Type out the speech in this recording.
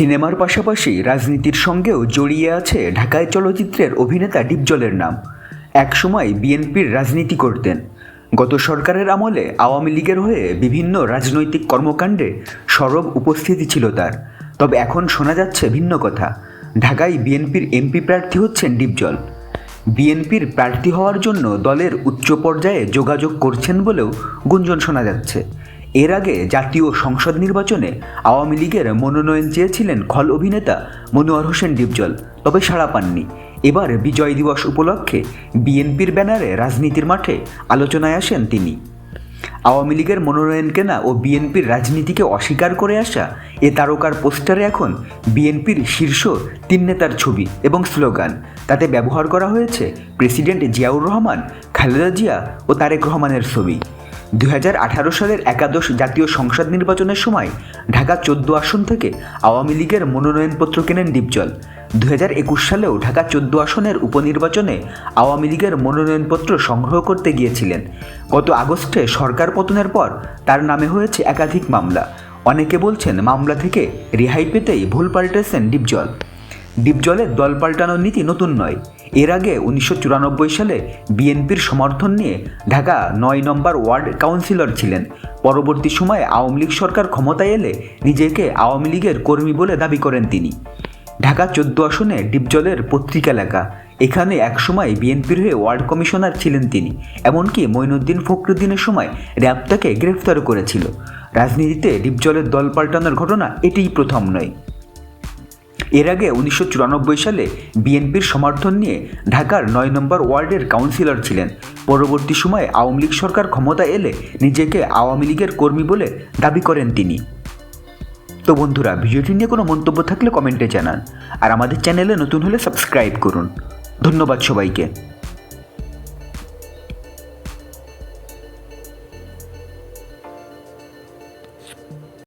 সিনেমার পাশাপাশি রাজনীতির সঙ্গেও জড়িয়ে আছে ঢাকায় চলচ্চিত্রের অভিনেতা ডিপজলের নাম। একসময় বিএনপির রাজনীতি করতেন। গত সরকারের আমলে আওয়ামী লীগের হয়ে বিভিন্ন রাজনৈতিক কর্মকাণ্ডে সরব উপস্থিতি ছিল তার। তবে এখন শোনা যাচ্ছে ভিন্ন কথা। ঢাকায় বিএনপির এমপি প্রার্থী হচ্ছেন ডিপজল। বিএনপির প্রার্থী হওয়ার জন্য দলের উচ্চ পর্যায়ে যোগাযোগ করছেন বলেও গুঞ্জন শোনা যাচ্ছে। এর আগে জাতীয় সংসদ নির্বাচনে আওয়ামী লীগের মনোনয়ন চেয়েছিলেন খল অভিনেতা মনোয়ার হোসেন ডিপজল, তবে সাড়া পাননি। এবার বিজয় দিবস উপলক্ষে বিএনপির ব্যানারে রাজনীতির মাঠে আলোচনায় আসেন তিনি। আওয়ামী লীগের মনোনয়ন কেনা ও বিএনপির রাজনীতিকে অস্বীকার করে আসা এ তারকার পোস্টারে এখন বিএনপির শীর্ষ তিন নেতার ছবি এবং স্লোগান। তাতে ব্যবহার করা হয়েছে প্রেসিডেন্ট জিয়াউর রহমান খালেদা জিয়া ও তারেক রহমানের ছবি। দু হাজার আঠারো সালের একাদশ জাতীয় সংসদ নির্বাচনের সময় ঢাকা চোদ্দ আসন থেকে আওয়ামী লীগের মনোনয়নপত্র কেনেন ডিপজল দু হাজার একুশ সালেও ঢাকা চোদ্দ আসনের উপনির্বাচনে আওয়ামী লীগের মনোনয়নপত্র সংগ্রহ করতে গিয়েছিলেন। গত আগস্টে সরকার পতনের পর তার নামে হয়েছে একাধিক মামলা। অনেকে বলছেন মামলা থেকে রেহাই পেতেই ভুল পাল্টেছেন ডিপজল ডিপজলের দল পাল্টানোর নীতি নতুন নয়। এর আগে উনিশশো চুরানব্বই সালে বিএনপির সমর্থন নিয়ে ঢাকা নয় নম্বর ওয়ার্ড কাউন্সিলর ছিলেন। পরবর্তী সময়ে আওয়ামী লীগ সরকার ক্ষমতায় এলে নিজেকে আওয়ামী লীগের কর্মী বলে দাবি করেন তিনি। ঢাকা চোদ্দ আসনে ডিপজলের পত্রিকা লেখা। এখানে একসময় বিএনপির হয়ে ওয়ার্ড কমিশনার ছিলেন তিনি। এমনকি মঈনুদ্দিন ফখরুদ্দিনের সময় র্যাব তাকে গ্রেফতারও করেছিল। রাজনীতিতে ডিপজলের দল পাল্টানোর ঘটনা এটিই প্রথম নয়। এর আগে উনিশশো চুরানব্বই সালে বিএনপির সমর্থন নিয়ে ঢাকার নয় নম্বর ওয়ার্ডের কাউন্সিলর ছিলেন। পরবর্তী সময়ে আওয়ামী লীগ সরকার ক্ষমতা এলে নিজেকে আওয়ামী লীগের কর্মী বলে দাবি করেন তিনি। তো বন্ধুরা, ভিডিওটি নিয়ে কোনো মন্তব্য থাকলে কমেন্টে জানান। আর আমাদের চ্যানেলে নতুন হলে সাবস্ক্রাইব করুন। ধন্যবাদ সবাইকে।